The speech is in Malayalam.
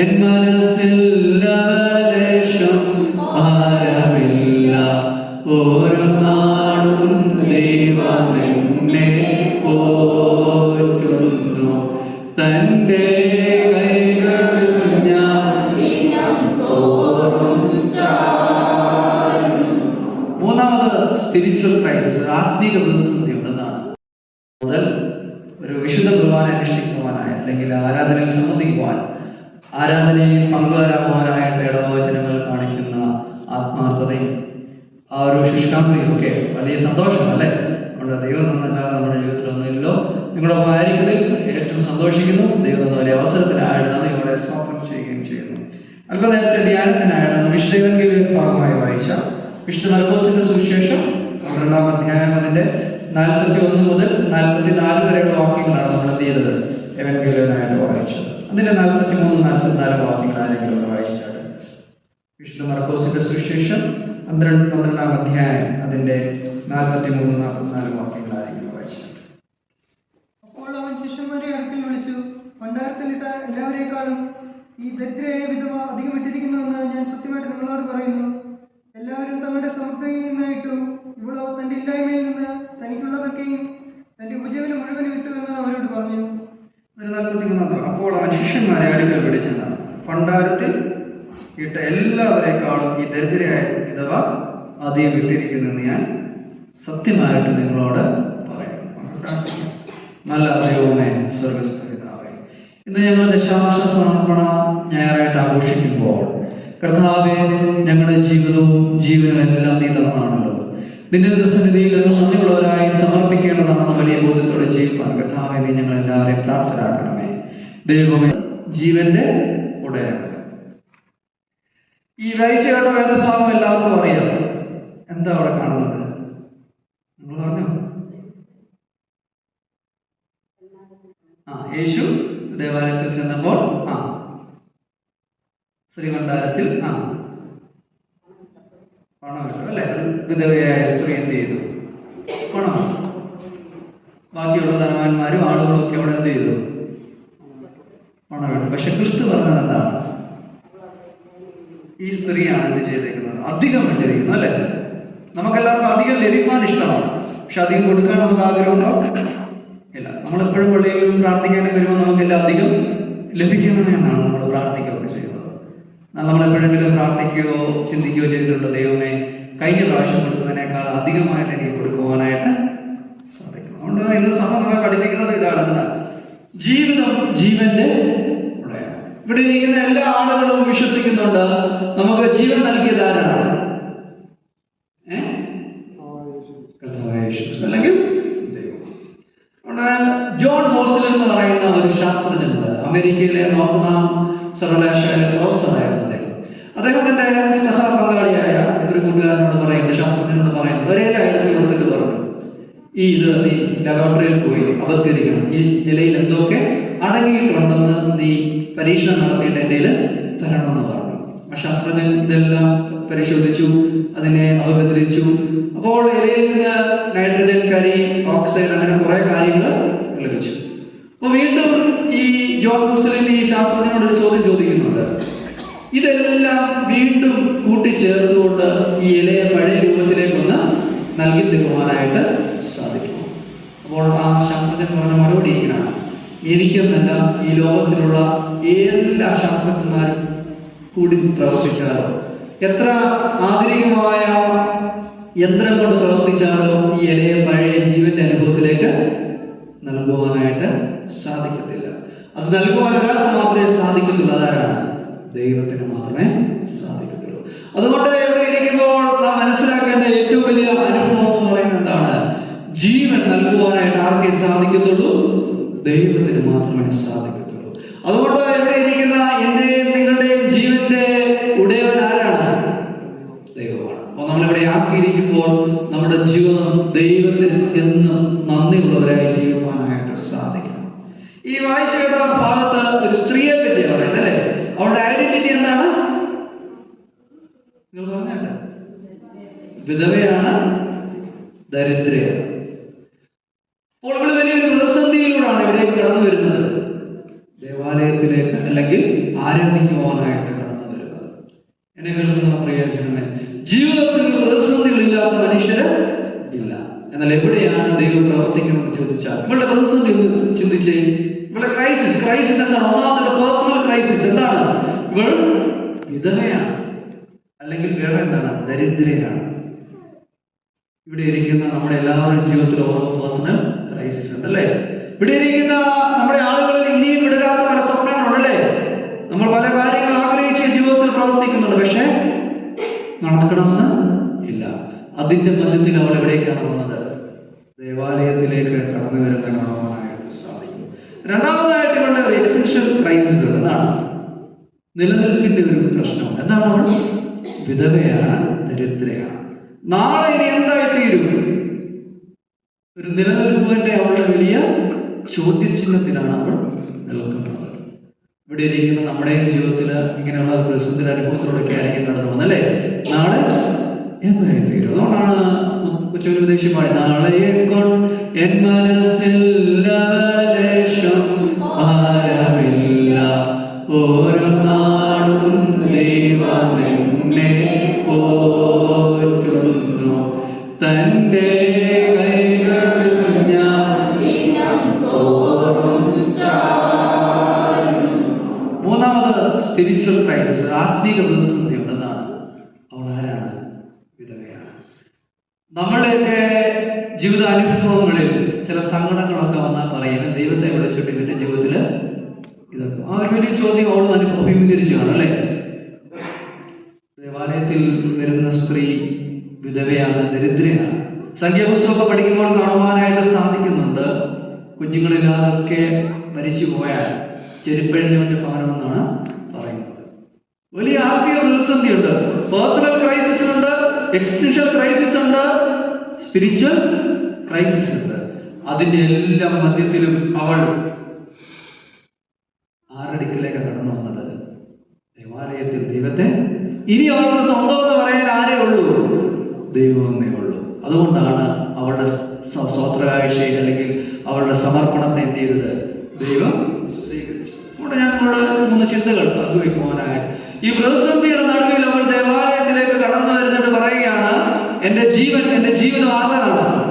എൻ മനസ്സിൽ ലവലേശം ഭാരമില്ല. ഒരു നാടും ദൈവം എന്നെ പോറ്റുന്നു. തന്റെ കൈകളിൽ ഞാൻ തോറും മൂന്നാമത് സ്പിരിച്വൽ ക്രൈസിസ് ആത്മീക പ്രതിസന്ധി ഉണ്ടെന്നാണ് മുതൽ ഒരു വിശുദ്ധ കുർബാന അനുഷ്ഠിക്കുവാനായി അല്ലെങ്കിൽ ആരാധനയിൽ സംബന്ധിക്കുവാൻ ആരാധനയിൽ പങ്കുവരാകുവാനായിട്ട് ഇടവചനങ്ങൾ കാണിക്കുന്ന ആത്മാർത്ഥതയും ആ ഒരു ശുഷ്കാന്തിയും ഒക്കെ വലിയ സന്തോഷമാണ് അല്ലേ നമ്മുടെ ദൈവം തന്നല്ലാതെ നമ്മുടെ ജീവിതത്തിൽ ഒന്നുമില്ലല്ലോ. നിങ്ങളുടെ ആയിരിക്കുന്നതിൽ ഏറ്റവും സന്തോഷിക്കുന്നു. ദൈവം തന്ന വലിയ അവസരത്തിനായിട്ട് നന്ദി നന്ദിയോടെ സ്വാഗതം ചെയ്യുകയും ചെയ്യുന്നു. അല്പനേരത്തെ ധ്യാനത്തിനായിട്ട് നമ്മൾ വിഷ്ണുവെങ്കിലും ഭാഗമായി വായിച്ച വിഷ്ണു മർക്കോസിന്റെ സുവിശേഷം പന്ത്രണ്ടാം അധ്യായം അതിന്റെ നാൽപ്പത്തി ഒന്ന് മുതൽ നാൽപ്പത്തി നാല് വരെയുള്ള വാക്യങ്ങളാണ് നമ്മൾ എന്ത് ചെയ്തത്? എവൻഗേലിയനായിട്ട് വായിച്ചത്. അതിന്റെ നാൽപ്പത്തി മൂന്ന് നാൽപ്പത്തി നാല് ആരെങ്കിലും ഒന്ന് വായിച്ചാണ് വിശുദ്ധ മർക്കോസിന്റെ സുശേഷം പന്ത്രണ്ട് പന്ത്രണ്ടാം അധ്യായം അതിന്റെ നാൽപ്പത്തി മൂന്ന് നാൽപ്പത്തിനാല് വാക്യങ്ങൾ ആരെങ്കിലും വായിച്ചാണ് അപ്പോൾ അവൻ ശിഷ്യന്മാരെ അടുക്കൽ വിളിച്ചു ഭണ്ഡാരത്തിലിട്ട എല്ലാവരെക്കാളും ഈ ദരിദ്രയായ വിധവ അധികം ഇട്ടിരിക്കുന്നുവെന്ന് ഞാൻ സത്യമായിട്ട് നിങ്ങളോട് പറയുന്നു. എല്ലാവരും തങ്ങളുടെ സമൃദ്ധിയിൽ നിന്നായിട്ടു ഇവളോ തന്റെ ഇല്ലായ്മയിൽ നിന്ന് തനിക്കുള്ളതൊക്കെയും തന്റെ ഉപജീവനം മുഴുവൻ ഇട്ടു എന്ന് അവരോട് പറഞ്ഞു. അപ്പോൾ അവൻ ശിഷ്യന്മാരെ അടുക്കൽ വിളിച്ചെന്നാണ്. ഭണ്ഡാരത്തിൽ ഇട്ട എല്ലാവരെക്കാളും ഈ ദരിദ്രയായ വിധവ അധികം ഇട്ടിരിക്കുന്നെന്ന് ഞാൻ സത്യമായിട്ട് നിങ്ങളോട് പ്രാർത്ഥിക്കാം നല്ല ദൈവമേ സ്വർഗസ്ഥ പിതാവേ ഇന്ന് ഞങ്ങൾ ദശാംശ സമർപ്പണ ഞായറായിട്ട് ആഘോഷിക്കുമ്പോൾ കർത്താവെ ഞങ്ങളുടെ ജീവിതവും ജീവനും എല്ലാം നീ തന്നതാണല്ലോ. നിന്റെ ദിവസനിധിയിൽ അത് നന്ദിയുള്ളവരായി സമർപ്പിക്കേണ്ടതാണെന്ന വലിയ ബോധ്യത്തോടെ ജീവിപ്പാൻ കർത്താവെ നീ ഞങ്ങൾ എല്ലാവരെയും പ്രാപ്തരാക്കണമേ. ദൈവമേ ജീവന്റെ ഉടയാണ് ഈ വൈശ്യയുടെ വേദഭാവം എല്ലാവർക്കും അറിയാം. എന്താ അവിടെ കാണുന്നത്? നിങ്ങൾ പറഞ്ഞു? ആ യേശു ദേവാലയത്തിൽ ചെന്നപ്പോൾ ആ ശ്രീമണ്ഡാരത്തിൽ ആ പണമിട്ടു അല്ലെ? വിധവയായ സ്ത്രീ എന്ത് ചെയ്തു? പണം. ബാക്കിയുള്ള ധനവാന്മാരും ആളുകളും ഒക്കെ അവിടെ എന്ത് ചെയ്തു? പണമിട്ടു പക്ഷെ ക്രിസ്തു പറഞ്ഞത് എന്താണ്? ഈ സ്ത്രീയാണ് എന്ത് ചെയ്തേക്കുന്നത്. അധികം വിട്ടിരിക്കുന്നു അല്ലെ? നമുക്കെല്ലാവർക്കും അധികം ലഭിക്കാൻ ഇഷ്ടമാണ്. പക്ഷെ അധികം കൊടുക്കാൻ നമുക്ക് ആഗ്രഹമുണ്ടോ? ഇല്ല. നമ്മളെപ്പോഴും പള്ളിയിലും പ്രാർത്ഥിക്കാനും വരുമ്പോൾ നമുക്കെല്ലാം അധികം ലഭിക്കണമെന്നാണ് നമ്മൾ പ്രാർത്ഥിക്കുകയൊക്കെ ചെയ്യുന്നത്. എന്നാൽ നമ്മൾ പ്രാർത്ഥിക്കുകയോ ചിന്തിക്കുകയോ ചെയ്തിട്ടുണ്ട്? ദൈവമേ കഴിഞ്ഞ പ്രാവശ്യം കൊടുത്തതിനേക്കാൾ അധികമായിട്ട് എനിക്ക് കൊടുക്കുവാനായിട്ട് സാധിക്കും. അതുകൊണ്ട് ഇന്ന് സഭ നമ്മളെ പഠിപ്പിക്കുന്നത് ഇതാണ്? ജീവിതം ജീവന്റെ ഇവിടെ ഇരിക്കുന്ന എല്ലാ ആളുകളും വിശ്വസിക്കുന്നുണ്ട്. നമുക്ക് ജീവൻ നൽകിയത് ആരാണ്. അല്ലെങ്കിൽ ജോൺ ഹോസ്റ്റൽ എന്ന് പറയുന്ന ഒരു ശാസ്ത്രജ്ഞനുണ്ട്. അമേരിക്കയിലെ നോക്കുന്ന സർവകലാശാലയിലെ പ്രൊഫസറായിരുന്നു അദ്ദേഹം. അദ്ദേഹത്തിന്റെ സഹ പങ്കാളിയായ ഒരു കൂട്ടുകാരനോട് പറയുന്നത് ശാസ്ത്രജ്ഞനോട് പറയുന്നു ഒരേ ലൈനത്തിൽ കൊടുത്തിട്ട് പറഞ്ഞു. ഈ ഇത് നീ ലബോറട്ടറിയിൽ പോയി അപത്യരിക്കണം ഈ നിലയിൽ എന്തൊക്കെ അടങ്ങിയിട്ടുണ്ടെന്ന് നീ പരീക്ഷണം നടത്തിയിട്ട് എന്റെ തരണമെന്ന് പറഞ്ഞു. ആ ശാസ്ത്രജ്ഞൻ ഇതെല്ലാം പരിശോധിച്ചു അതിനെ അപഗ്രഥിച്ചു അപ്പോൾ ഇലയിൽ നിന്ന് നൈട്രജൻ കരി ഓക്സൈഡ് അങ്ങനെ കുറെ കാര്യങ്ങൾ ലഭിച്ചു. അപ്പൊ വീണ്ടും ഈ ജോൺ ഹുസലിൻ ഈ ശാസ്ത്രജ്ഞനോട് ഒരു ചോദ്യം ചോദിക്കുന്നുണ്ട്. ഇതെല്ലാം വീണ്ടും കൂട്ടിച്ചേർത്തുകൊണ്ട് ഈ ഇലയെ പഴയ രൂപത്തിലേക്കൊന്ന് നൽകി തരുവാനായിട്ട് സാധിക്കും. അപ്പോൾ ആ ശാസ്ത്രജ്ഞൻ പറഞ്ഞ മറുപടി ഇങ്ങനെയാണ്. എനിക്കെന്നല്ല ഈ ലോകത്തിലുള്ള എല്ലാ ശാസ്ത്രജ്ഞന്മാരും കൂടി പ്രവർത്തിച്ചാലോ? എത്ര ആധുനികമായ യന്ത്രം കൊണ്ട് പ്രവർത്തിച്ചാലോ ഈ ഇലയെ പഴയ ജീവന്റെ അനുഭവത്തിലേക്ക് നൽകുവാനായിട്ട് സാധിക്കത്തില്ല. അത് നൽകുവാൻ ഒരാൾക്ക് മാത്രമേ സാധിക്കത്തുള്ളൂ. അതാരാണ്? ദൈവത്തിന് മാത്രമേ സാധിക്കത്തുള്ളൂ. അതുകൊണ്ട് ഇവിടെ ഇരിക്കുമ്പോൾ നാം മനസ്സിലാക്കേണ്ട ഏറ്റവും വലിയ അനുഭവം എന്ന് പറയുന്നത് എന്താണ്? ജീവൻ നൽകുവാനായിട്ട് ആർക്കേ സാധിക്കത്തുള്ളൂ? ദൈവത്തിന് മാത്രമേ സാധിക്കത്തുള്ളൂ. അതുകൊണ്ട് ഇവിടെ ഇരിക്കുന്ന എന്റെയും നിങ്ങളുടെയും ജീവന്റെ ഉടയവൻ ആരാണ്? ദൈവമാണ്. അപ്പോൾ നമ്മളിവിടെ ആക്കിയിരിക്കുമ്പോൾ നമ്മുടെ ജീവിതം ദൈവത്തിന് എന്നും നന്ദിയുള്ളവരായി ജീവിക്കാനായിട്ട് സാധിക്കണം ഈ വായിച്ചയുടെ ഭാഗത്ത് ഒരു സ്ത്രീയെ പറ്റിയാണ് പറയുന്നത് അല്ലേ? അവളുടെ ഐഡന്റിറ്റി എന്താണ്? നിങ്ങൾ പറഞ്ഞേട്ടെ വിധവയാണ് ദരിദ്രയാണ്. അപ്പോൾ ഇവിടെ വലിയൊരു പ്രതിസന്ധിയിലൂടെയാണ് ഇവിടേക്ക് കടന്നു വരുന്നത്. ദേവാലയത്തിലെ ദൈവത്തിലേക്ക് അല്ലെങ്കിൽ ആരാധിക്കുവാനായിട്ട് കടന്നു വരുന്നത്. എന്നെ കേൾക്കുന്ന പ്രയോജനമേ ജീവിതത്തിൽ പ്രതിസന്ധികളില്ലാത്ത മനുഷ്യര് ഇല്ല. എന്നാൽ എവിടെയാണ് ദൈവം പ്രവർത്തിക്കുന്നത് ചോദിച്ചാൽ ഇവളുടെ പ്രതിസന്ധി ചിന്തിച്ചേ? ഇവളുടെ ക്രൈസിസ് ക്രൈസിസ് എന്താണ്? ഒന്നാമത്തെ പേഴ്സണൽ ക്രൈസിസ് എന്താണ്? ഇവൾ വിധവയാണ്. അല്ലെങ്കിൽ വേറെ എന്താണ്? ദരിദ്രയാണ്. ഇവിടെ ഇരിക്കുന്ന നമ്മുടെ എല്ലാവരുടെയും ജീവിതത്തിൽ ഓരോ പേഴ്സണൽ ക്രൈസിസ് ഉണ്ട് അല്ലേ ഇവിടെ ഇരിക്കുന്ന നമ്മുടെ ആളുകളിൽ ഇനിയും വിടരാത്ത പല സ്വപ്നങ്ങളുണ്ടല്ലേ നമ്മൾ പല കാര്യങ്ങൾ ആഗ്രഹിച്ച് ജീവിതത്തിൽ പ്രവർത്തിക്കുന്നുണ്ട് പക്ഷേ നടക്കണമെന്ന് ഇല്ല അതിന്റെ മധ്യത്തിൽ അവൾ എവിടേക്കാണ് വന്നത് ദേവാലയത്തിലേക്ക് കടന്നു വരുന്ന കാണുവാനായിട്ട് സാധിക്കും. രണ്ടാമതായിട്ട് വേണ്ട ഒരു എക്സെപ്ഷൻ ക്രൈസിസ് എന്താണ്? നിലനിൽപ്പിന്റെ ഒരു പ്രശ്നം എന്താണ്? അവൾ വിധവയാണ് ദരിദ്രയാണ്. നാളെ ഇനി എന്തായി തീരും? ഒരു നിലനിൽപ്പിന്റെ അവളുടെ വലിയ ചോദ്യചിഹ്നത്തിലാണ് അവൾ നിൽക്കുന്നത്. ഇവിടെ ഇരിക്കുന്ന നമ്മുടെ ജീവിതത്തിൽ ഇങ്ങനെയുള്ള പ്രതിസന്ധി അനുഭവത്തിലൂടെയൊക്കെ ആയിരിക്കും കടന്നു പോകുന്നത് അല്ലേ? നാളെ എന്തായി തീരും അതുകൊണ്ടാണ് കൊച്ചൊരു ഉപദേശി പാടി നാളെയെ എൻ മനസ്സിൽ ലവലേശം ഭാരമില്ല ഓരോ നാടും ദൈവം പോറ്റുന്നു. തന്റെ കൈകളിൽ ഞാൻ മൂന്നാമത് സ്പിരിച്വൽ ക്രൈസിസ് ആത്മീക പ്രതിസന്ധി ഉണ്ടെന്നാണ് അവൾ ആരാണ് വിധവയാണ് നമ്മളുടെയൊക്കെ ജീവിതാനുഭവങ്ങളിൽ ചില സങ്കടങ്ങളൊക്കെ വന്നാൽ പറയും. "ഇവൻ ദൈവത്തെ വിളിച്ചിട്ട് ഇവന്റെ ജീവിതത്തിൽ ഇതൊക്കെ? ആ ഒരു വലിയ ചോദ്യം അവൾ അനുഭവീകരിച്ചാണ് അല്ലെ? ദേവാലയത്തിൽ വരുന്ന സ്ത്രീ വിധവയാണ് ദരിദ്രയാണ്. സംഖ്യാപുസ്തകമൊക്കെ പഠിക്കുമ്പോൾ കാണുവാനായിട്ട് സാധിക്കുന്നുണ്ട്. കുഞ്ഞുങ്ങളില്ലാതൊക്കെ മരിച്ചു പോയാൽ ചെരുപ്പഴിഞ്ഞവന്റെ എന്നാണ് പറയുന്നത്. വലിയ ആത്മീയ പ്രതിസന്ധിയുണ്ട്. പേഴ്സണൽ ക്രൈസിസ് ഉണ്ട് എക്സിസ്റ്റൻഷ്യൽ ക്രൈസിസ് ഉണ്ട് സ്പിരിച്വൽ ക്രൈസിസ് ഉണ്ട്. അതിന്റെ എല്ലാ മധ്യത്തിലും അവൾ ആറടിക്കിലേക്ക് കടന്നു വന്നത്. ദേവാലയത്തിൽ ദൈവത്തെ ഇനി അവൾക്ക് സ്വന്തം എന്ന് പറയാൻ ആരേ ഉള്ളൂ? ദൈവമേ ഉള്ളൂ. അതുകൊണ്ടാണ് അവളുടെ സ്വോത്രകാഴ്ചയിൽ അല്ലെങ്കിൽ അവളുടെ സമർപ്പണത്തെ എന്ത് ചെയ്തത്? ദൈവം സ്വീകരിച്ചു. അതുകൊണ്ട് ഞാൻ നിങ്ങളോട് മൂന്ന് ചിന്തകൾ പങ്കുവെക്കുവാനായിട്ട് ഈ പ്രതിസന്ധിയുടെ നടുവിൽ അവൾ ദേവാലയത്തിലേക്ക് കടന്നു വരുന്നിട്ട് പറയുകയാണ് എന്റെ ജീവൻ എന്റെ ജീവിതം ആരാണ്